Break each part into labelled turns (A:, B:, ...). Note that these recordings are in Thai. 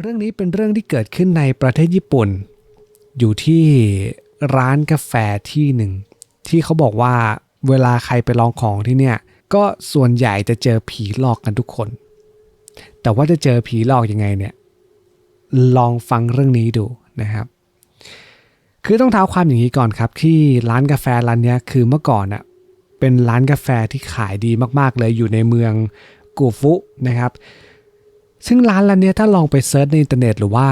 A: เรื่องนี้เป็นเรื่องที่เกิดขึ้นในประเทศญี่ปุ่น อยู่ที่ร้านกาแฟที่หนึ่ง ที่เขาบอกว่าเวลาใครไปลองของที่เนี่ย ก็ส่วนใหญ่จะเจอผีหลอกกันทุกคน แต่ว่าจะเจอผีหลอกยังไงเนี่ย ลองฟังเรื่องนี้ดูนะครับ คือต้องเท้าความอย่างนี้ก่อนครับ ที่ร้านกาแฟร้านนี้คือเมื่อก่อนอะเป็นร้านกาแฟที่ขายดีมากๆเลยอยู่ในเมืองกูฟุนะครับ ซึ่งร้านร้านนี้ถ้าลองไปเซิร์ชในอินเทอร์เน็ตหรือว่า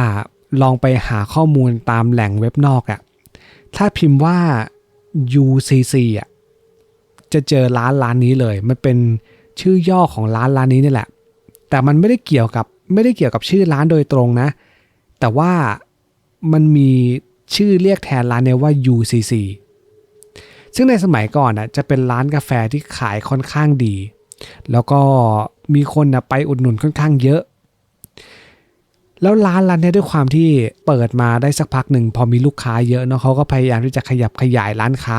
A: ลองไปหาข้อมูลตามแหล่งเว็บนอกอะถ้าพิมพ์ว่า UCC อะจะเจอร้านร้านนี้เลย มันเป็นชื่อย่อของร้านร้านนี้นี่แหละ แต่มันไม่ได้เกี่ยวกับไม่ได้เกี่ยวกับชื่อร้านโดยตรงนะ แต่ว่ามันมีชื่อเรียกแทนร้านเนี้ยว่า UCC ซึ่งในสมัยก่อนอะจะเป็นร้านกาแฟที่ขายค่อนข้างดี แล้วก็มีคนนะไปอุดหนุนค่อนข้างเยอะ แล้วร้านร้านเนี้ยด้วยความที่เปิดมาได้สักพักหนึ่งพอมีลูกค้าเยอะเนาะเขาก็พยายามที่จะขยับขยายร้านค้า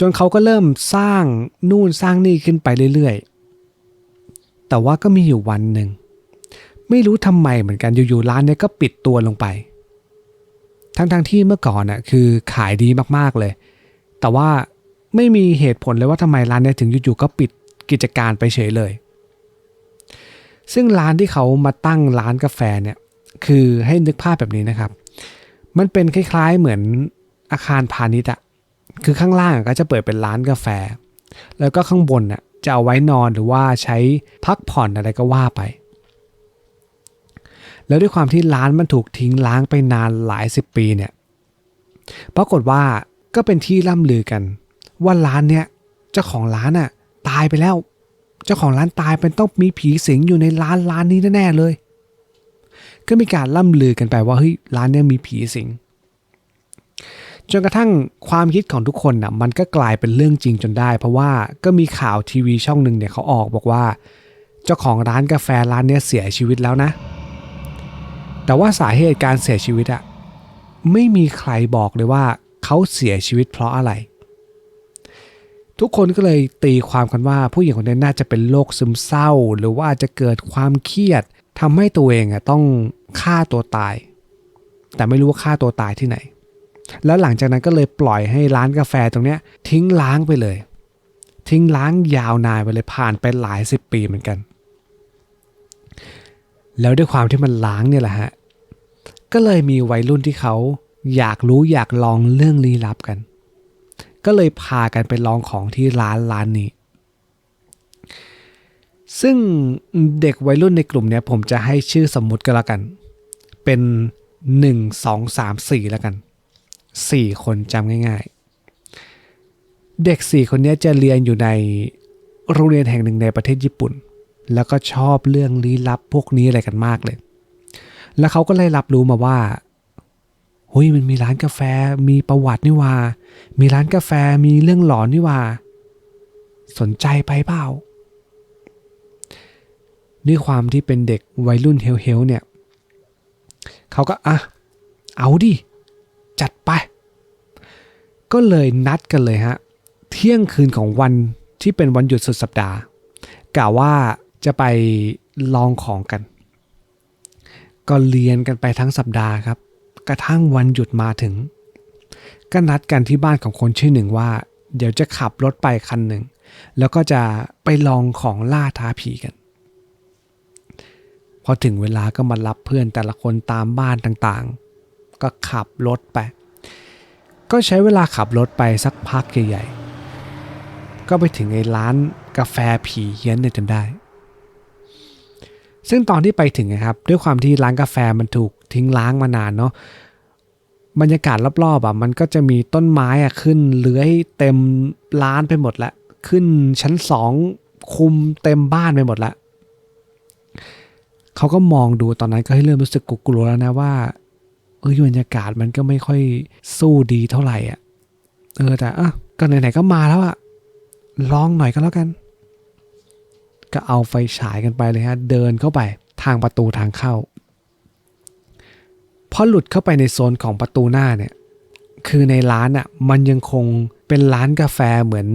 A: จนเขาก็เริ่มสร้างนู่นสร้างนี่ขึ้นไปเรื่อยๆ แต่ว่าก็มีอยู่วันหนึ่งไม่รู้ทำไมเหมือนกันอยู่ๆร้านเนี้ยก็ปิดตัวลงไป ทั้งๆที่เมื่อก่อนน่ะคือขายดีมากๆเลย แต่ว่าไม่มีเหตุผลเลยว่าทำไมร้านเนี้ยถึงอยู่ๆก็ปิดกิจการไปเฉยเลย ซึ่งร้านที่เขามาตั้งร้านกาแฟเนี่ยคือให้นึกภาพแบบนี้นะครับ มันเป็นคล้ายๆเหมือนอาคารพาณิชย์อะคือข้างล่างก็จะเปิดเป็นร้านกาแฟ แล้วก็ข้างบนน่ะจะเอาไว้นอนหรือว่าใช้พักผ่อนอะไรก็ว่าไป แล้วด้วยความที่ร้านมันถูกทิ้งล้างไปนานหลายสิบปีเนี่ยปรากฏว่าก็เป็นที่ล่ำลือกัน ว่าร้านเนี้ยเจ้าของร้านอะตายไปแล้ว เจ้าของร้านตายเป็นต้องมีผีสิงอยู่ในร้านร้านนี้แน่ๆเลย ก็มีการล่ำลือกันไปว่าเฮ้ยร้านนี้มีผีสิง จนกระทั่งความคิดของทุกคนน่ะมันก็กลายเป็นเรื่องจริงจนได้ เพราะว่าก็มีข่าวทีวีช่องหนึ่งเนี่ยเขาออกบอกว่า เจ้าของร้านกาแฟร้านเนี้ยเสียชีวิตแล้วนะ แต่ว่าสาเหตุการเสียชีวิตอะไม่มีใครบอกเลยว่าเขาเสียชีวิตเพราะอะไร ทุกคนก็เลยตีความกันว่าผู้หญิงคนนี้น่าจะเป็นโรคซึมเศร้า หรือว่าจะเกิดความเครียดทำให้ตัวเองอะต้องฆ่าตัวตาย แต่ไม่รู้ว่าฆ่าตัวตายที่ไหน แล้วหลังจากนั้นก็เลยปล่อยให้ร้านกาแฟตรงเนี้ยทิ้งล้างไปเลย ทิ้งล้างยาวนานไปเลยผ่านไปหลายสิบปีเหมือนกัน แล้วด้วยความที่มันล้างเนี่ยแหละฮะก็เลยมีวัยรุ่นที่เขาอยากรู้อยากลองเรื่องลี้ลับกัน ก็เลยพากันไปลองของที่ร้านร้านนี้ ซึ่งเด็กวัยรุ่นในกลุ่มเนี้ยผมจะให้ชื่อสมมุติก็แล้วกัน เป็น 1 2 3 4 แล้วกัน 4 คนจำง่ายๆ เด็ก 4 คนนี้จะเรียนอยู่ในโรงเรียนแห่งหนึ่งในประเทศญี่ปุ่น แล้วก็ชอบเรื่องลี้ลับพวกนี้อะไรกันมากเลย แล้วเขาก็เลยรับรู้มาว่า เฮ้ยมันมีร้านกาแฟมีประวัตินี่ว่า มีร้านกาแฟมีเรื่องหลอนนี่ว่า สนใจไปเปล่าด้วยความที่เป็นเด็กวัยรุ่นเฮลๆเนี่ยเขาก็อะเอาดิ จัดไป ก็เลยนัดกันเลยฮะ เที่ยงคืนของวันที่เป็นวันหยุดสุดสัปดาห์กล่าวว่าจะไปลองของกัน ก็เรียนกันไปทั้งสัปดาห์ครับ กระทั่งวันหยุดมาถึง ก็นัดกันที่บ้านของคนชื่อหนึ่งว่า เดี๋ยวจะขับรถไปคันหนึ่ง แล้วก็จะไปลองของล่าท้าผีกัน พอถึงเวลาก็มารับเพื่อนแต่ละคนตามบ้านต่างๆ ก็ขับรถไป ก็ใช้เวลาขับรถไปสักพักใหญ่ๆ ก็ไปถึงไอ้ร้านกาแฟผีเฮี้ยนเนี่ยจนได้ซึ่งตอนที่ไปถึงนะครับ ด้วยความที่ร้านกาแฟมันถูก ทิ้งล้างมานานเนาะบรรยากาศรอบๆอะมันก็จะมีต้นไม้อะขึ้นเลื้อยเต็มร้านไปหมดล้วขึ้นชั้นสองคุมเต็มบ้านไปหมดล้วเขาก็มองดูตอนนั้นก็ให้เริ่มรู้สึกกลัวแล้วนะว่าเออบรรยากาศมันก็ไม่ค่อยสู้ดีเท่าไหร่อะเออแต่อะก็ไหนๆก็มาแล้วอะลองหน่อยก็แล้วกัน ก็เอาไฟฉายกันไปเลยฮะ เดินเข้าไปทางประตูทางเข้า พอหลุดเข้าไปในโซนของประตูหน้าเนี่ย คือในร้านอะมันยังคงเป็นร้านกาแฟเหมือน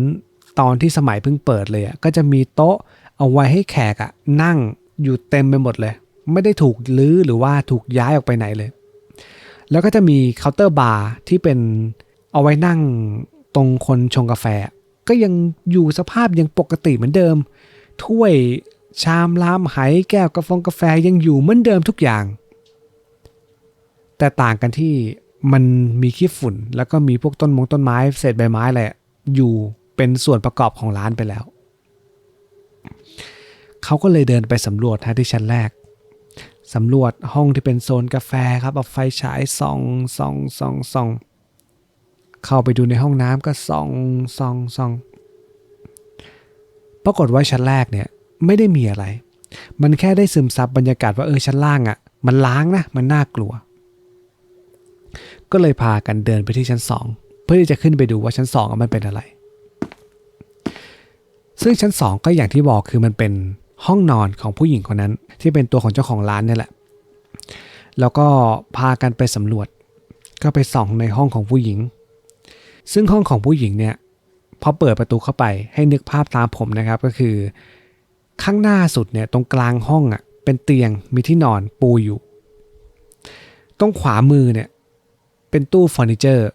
A: ตอนที่สมัยเพิ่งเปิดเลยอะก็จะมีโต๊ะเอาไว้ให้แขกอะนั่งอยู่เต็มไปหมดเลย ไม่ได้ถูกลื้อหรือว่าถูกย้ายออกไปไหนเลย แล้วก็จะมีเคาน์เตอร์บาร์ที่เป็นเอาไว้นั่งตรงคนชงกาแฟ ก็ยังอยู่สภาพยังปกติเหมือนเดิม ถ้วยชามลามไหแก้วกาแฟกาแฟยังอยู่เหมือนเดิมทุกอย่าง แต่ต่างกันที่มันมีขี้ฝุ่น แล้วก็มีพวกต้นมงต้นไม้เศษใบไม้อะไรอยู่เป็นส่วนประกอบของร้านไปแล้ว เขาก็เลยเดินไปสำรวจฮะที่ชั้นแรกสำรวจห้องที่เป็นโซนกาแฟครับเอาไฟฉายส่องส่องส่องส่องเข้าไปดูในห้องน้ำก็ส่องส่องส่องปรากฏว่าชั้นแรกเนี่ยไม่ได้มีอะไร มันแค่ได้ซึมซับบรรยากาศว่าเออชั้นล่างอะ่ะ มันล้างนะมันน่ากลัว ก็เลยพากันเดินไปที่ชั้นสองเพื่อที่จะขึ้นไปดูว่าชั้นสองมันเป็นอะไร ซึ่งชั้นสองก็อย่างที่บอกคือมันเป็นห้องนอนของผู้หญิงคนนั้น ที่เป็นตัวของเจ้าของร้านเนี่ยแหละ แล้วก็พากันไปสำรวจ ก็ไปส่องในห้องของผู้หญิง ซึ่งห้องของผู้หญิงเนี่ยพอเปิดประตูเข้าไปให้นึกภาพตามผมนะครับก็คือ ข้างหน้าสุดเนี่ยตรงกลางห้องอะเป็นเตียงมีที่นอนปูอยู่ ตรงขวามือเนี่ย เป็นตู้เฟอร์นิเจอร์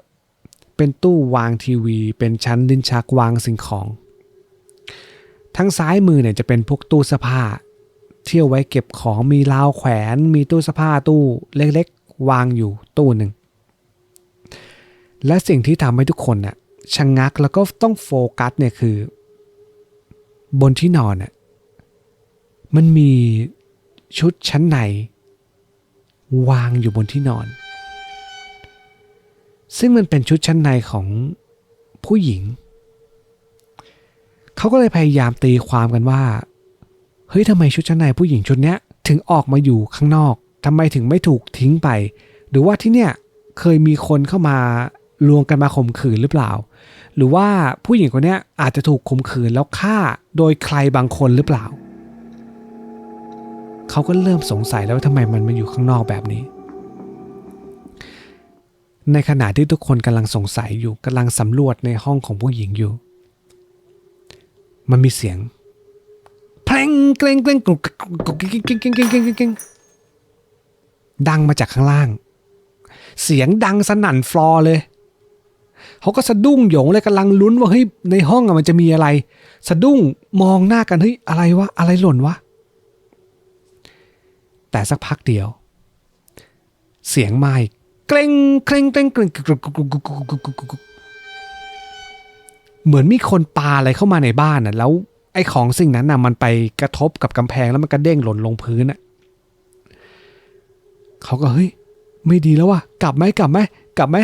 A: เป็นตู้วางทีวี เป็นชั้นลิ้นชักวางสิ่งของ ทั้งซ้ายมือเนี่ยจะเป็นพวกตู้เสื้อผ้า เที่เอาไว้เก็บของมีราวแขวน มีตู้เสื้อผ้าตู้เล็กๆ วางอยู่ตู้หนึ่ง และสิ่งที่ทำให้ทุกคนน่ะชะงงักแล้วก็ต้องโฟกัสเนี่ยคือ บนที่นอนน่ะมันมีชุดชั้นในวางอยู่บนที่นอน ซึ่งมันเป็นชุดชั้นในของผู้หญิง เขาก็เลยพยายามตีความกันว่า เฮ้ยทำไมชุดชั้นในผู้หญิงชุดเนี้ยถึงออกมาอยู่ข้างนอก ทำไมถึงไม่ถูกทิ้งไป หรือว่าที่เนี่ยเคยมีคนเข้ามาลวงกันมาข่มขืนหรือเปล่า หรือว่าผู้หญิงคนเนี้ยอาจจะถูกข่มขืนแล้วฆ่าโดยใครบางคนหรือเปล่า เขาก็เริ่มสงสัยแล้วว่าทำไมมันมาอยู่ข้างนอกแบบนี้ ในขณะที่ทุกคนกำลังสงสัยอยู่กำลังสำรวจในห้องของผู้หญิงอยู่ มันมีเสียงเพลงเกรงเกรงกรุกกรุกกรุกกิ๊งกิ๊งกิ๊งกิ๊งเกิ๊งดังมาจากข้างล่าง เสียงดังสนั่นฟลอร์เลย เขาก็สะดุ้งหยงเลยกำลังลุ้นว่าเฮ้ยในห้องอะมันจะมีอะไร สะดุ้งมองหน้ากันเฮ้ยอะไรวะอะไรหล่นวะแต่สักพักเดียว เสียงไม่เก กรงเกรงเกรงเกรงเหมือนมีคนปาอะไรเข้ามาในบ้านน่ะ แล้วไอ้ของสิ่งนั้นน่ะ มันไปกระทบกับกำแพงแล้วมันกระเด้งหล่นลงพื้นน่ะเขาก็เฮ้ยไม่ดีแล้วว่ะกลับไหมกลับไหมกลับไหม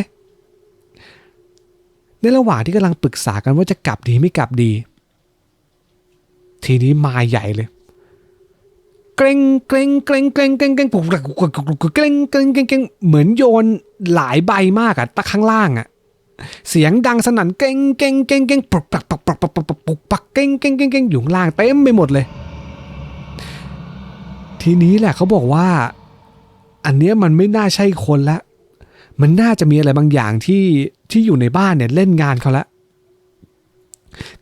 A: ในระหว่างที่กำลังปรึกษากันว่าจะกลับดีไม่กลับดี ทีนี้มาใหญ่เลย กรงเกรงเกรงเกรงเกรงเกรงปุกปุกปุกปุกเกรงเกรงเกรงเกรงเหมือนโยนหลายใบมากอะตะข้างล่างอะเสียงดังสนั่นเกรงเกรงเกรงเกรงปุกปักปักปักปักปักปักปุกปักเกรงเกรงเกรงเกรงอยู่ข้างล่างเต็มไปหมดเลย ทีนี้แหละเขาบอกว่า อันเนี้ยมันไม่น่าใช่คนละ มันน่าจะมีอะไรบางอย่างที่ที่อยู่ในบ้านเนี่ยเล่นงานเขาละ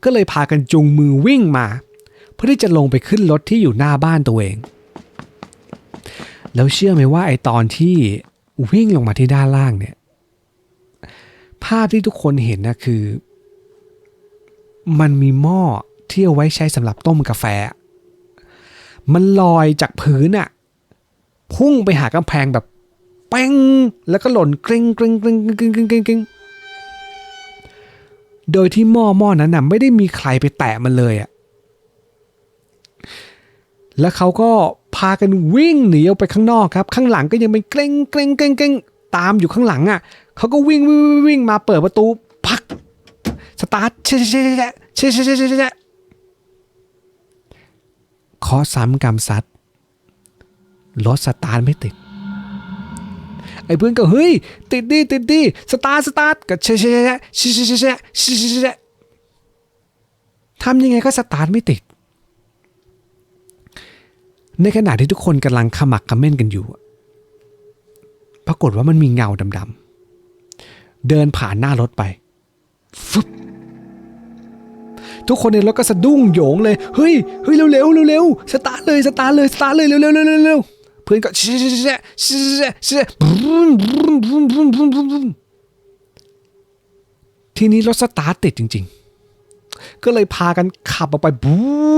A: ก็เลยพากันจูงมือวิ่งมา เพื่อที่จะลงไปขึ้นรถที่อยู่หน้าบ้านตัวเอง แล้วเชื่อไหมว่าไอตอนที่วิ่งลงมาที่ด้านล่างเนี่ย ภาพที่ทุกคนเห็นนะคือ มันมีหม้อที่เอาไว้ใช้สำหรับต้มกาแฟ มันลอยจากพื้นอะพุ่งไปหากำแพงแบบแป้งแล้วก็หล่นกริ้งกริ้งกริ้งกริ้งกริ้งกริ้งกริ้งโดยที่หม้อหม้อนั้นน่ะไม่ได้มีใครไปแตะมันเลยอะ และเขาก็พากันวิ่งหนีออกไปข้างนอกครับ ข้างหลังก็ยังเป็นเกรงเกรงเกรงเกรงตามอยู่ข้างหลังอะเขาก็วิ่งวิ่งวิ่งมาเปิดประตูพักสตาร์ทเชะเชะเชะเชะเชะเชะเชะขอซ้ำกรรมซัดรถสตาร์ทไม่ติดไอ้เพื่อนก็เฮ้ยติดดิติดดิสตาร์ทสตาร์ทก็เชะเชะเชะเชะเชะเชะเชะทำยังไงก็สตาร์ทไม่ติด ในขณะที่ทุกคนกำลังขมักขม้นกันอยู่ ปรากฏว่ามันมีเงาดำๆ เดินผ่านหน้ารถไปฟึบทุกคนในรถก็สะดุ้งโหยงเลย เฮ้ย เฮ้ย เร็วๆเร็วๆสตาร์เลย สตาร์เลย สตาร์เลย เร็วๆเร็วๆเร็วเพื่อนก็เชะเชะเชะเชะเชะเชะบรูนบรูนบรูนบรูนบรูนบรูนบรูนทีนี้รถสตาร์ทติดจริง ๆ ก็เลยพากันขับออกไปบู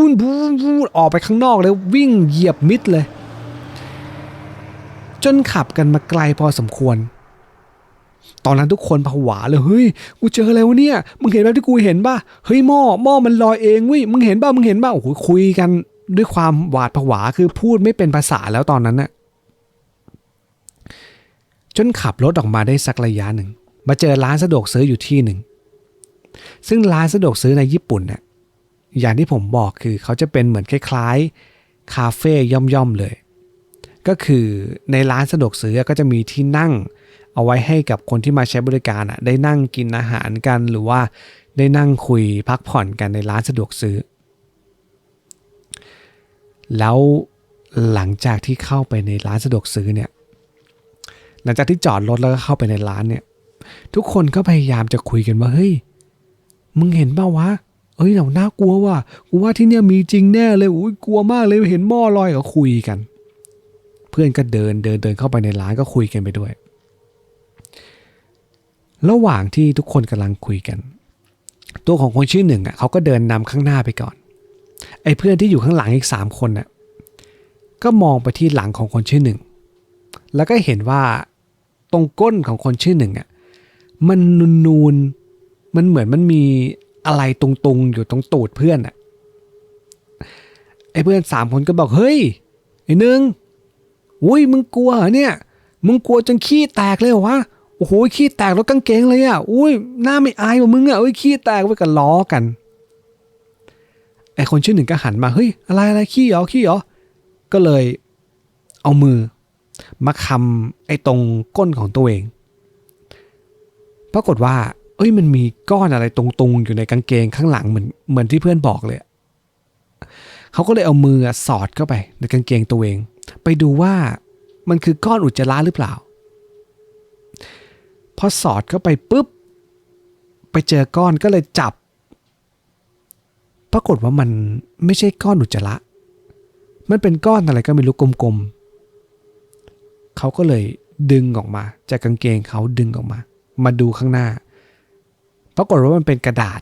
A: นบูนบูนออกไปข้างนอกเลยวิ่งเหยียบมิดเลย จนขับกันมาไกลพอสมควร ตอนนั้นทุกคนผวาเลยเฮ้ยกูเจออะไรวะเนี่ยมึงเห็นแบบที่กูเห็นป่ะเฮ้ยหม้อหม้อมันลอยเองเว้ยมึงเห็นป่ะมึงเห็นป่ะโอ้โหคุยกันด้วยความหวาดผวาคือพูดไม่เป็นภาษาแล้วตอนนั้นน่ะจนขับรถออกมาได้สักระยะหนึ่ง มาเจอร้านสะดวกซื้ออยู่ที่หนึ่ง ซึ่งร้านสะดวกซื้อในญี่ปุ่นเนี่ยอย่างที่ผมบอกคือเขาจะเป็นเหมือนคล้ายๆคาเฟ่ย่อมๆเลย ก็คือในร้านสะดวกซื้อก็จะมีที่นั่ง เอาไว้ให้กับคนที่มาใช้บริการอะได้นั่งกินอาหารกันหรือว่าได้นั่งคุยพักผ่อนกันในร้านสะดวกซื้อ แล้วหลังจากที่เข้าไปในร้านสะดวกซื้อเนี่ยหลังจากที่จอดรถแล้วก็เข้าไปในร้านเนี่ยทุกคนก็พยายามจะคุยกันว่าเฮ้ย มึงเห็นเปล่าวะเอ้ยเราน่ากลัวว่ะกูว่าที่เนี่ยมีจริงแน่เลยอุ้ยกลัวมากเลยเห็นหม้อลอยก็คุยกัน เพื่อนก็เดินเดินเดินเข้าไปในร้านก็คุยกันไปด้วย ระหว่างที่ทุกคนกำลังคุยกัน ตัวของคนชื่อหนึ่งอะเขาก็เดินนำข้างหน้าไปก่อน ไอ้เพื่อนที่อยู่ข้างหลังอีกสามคนน่ะก็มองไปที่หลังของคนชื่อหนึ่ง แล้วก็เห็นว่าตรงก้นของคนชื่อหนึ่งอะมันนูนๆ มันเหมือนมันมีอะไรตรงๆ อยู่ตรงตูดเพื่อนอะไอ้เพื่อนสามคนก็บอกเฮ้ยไอ้หนึ่งอุ้ยมึงกลัวเหรอเนี่ย มึงกลัวจนขี้แตกเลยเหรอวะโอ้โหขี้แตกแล้วกางเกงเลยอะอุ้ยหน้าไม่อายว่ะมึงอะอุ้ยขี้แตกไปกันล้อกันไอ้คนชื่อหนึ่งก็หันมาเฮ้ยอะไรอะไรขี้เหรอขี้เหรอก็เลยเอามือมาคำไอ้ตรงก้นของตัวเอง ปรากฏว่า เอ้ยมันมีก้อนอะไรตรงๆ อยู่ในกางเกงข้างหลังเหมือนเหมือนที่เพื่อนบอกเลยเขาก็เลยเอามือสอดเข้าไป ในกางเกงตัวเอง ไปดูว่ามันคือก้อนอุจจาระหรือเปล่า พอสอดเข้าไปปุ๊บ ไปเจอก้อนก็เลยจับ ปรากฏว่ามันไม่ใช่ก้อนอุจจาระ มันเป็นก้อนอะไรก็ไม่รู้กลมๆเขาก็เลยดึงออกมา จากกางเกงเขาดึงออกมา มาดูข้างหน้า ปรากฏว่ามันเป็นกระดาษ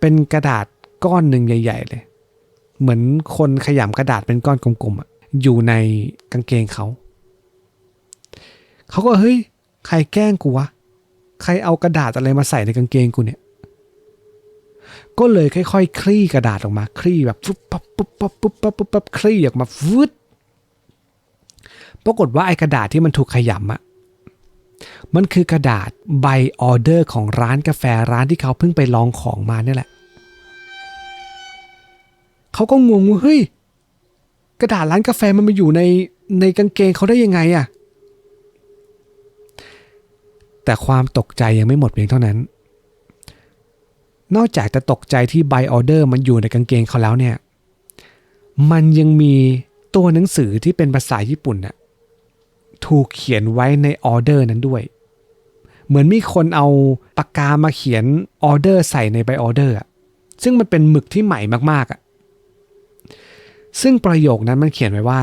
A: เป็นกระดาษก้อนหนึ่งใหญ่ ๆ เลย เหมือนคนขยำกระดาษเป็นก้อนกลมๆอะอยู่ในกางเกงเขาเขาก็เฮ้ยใครแกล้งกูวะใครเอากระดาษอะไรมาใส่ในกางเกงกูเนี่ย ก็เลยค่อยๆคลี่กระดาษออกมาคลี่แบบปุ๊บปั๊บปุ๊บปั๊บปุ๊บปั๊บปุ๊บปั๊บคลี่ออกมาฟึดปรากฏว่าไอ้กระดาษที่มันถูกขยำอะ มันคือกระดาษใบออเดอร์ของร้านกาแฟร้านที่เขาเพิ่งไปลองของมาเนี่ยแหละ เขาก็งงว่าเฮ้ยกระดาษร้านกาแฟมันมาอยู่ในในกางเกงเขาได้ยังไงอะแต่ความตกใจยังไม่หมดเพียงเท่านั้น นอกจากจะตกใจที่ใบออเดอร์มันอยู่ในกางเกงเขาแล้วเนี่ย มันยังมีตัวหนังสือที่เป็นภาษาญี่ปุ่นน่ะ ถูกเขียนไว้ในออเดอร์นั้นด้วย เหมือนมีคนเอาปากกามาเขียนออเดอร์ใส่ในใบออเดอร์อะซึ่งมันเป็นหมึกที่ใหม่มากๆอะซึ่งประโยคนั้นมันเขียนไว้ว่า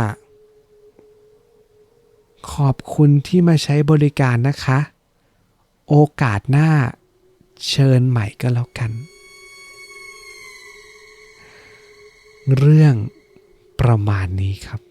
A: ขอบคุณที่มาใช้บริการนะคะ โอกาสหน้าเชิญใหม่ก็แล้วกัน เรื่องประมาณนี้ครับ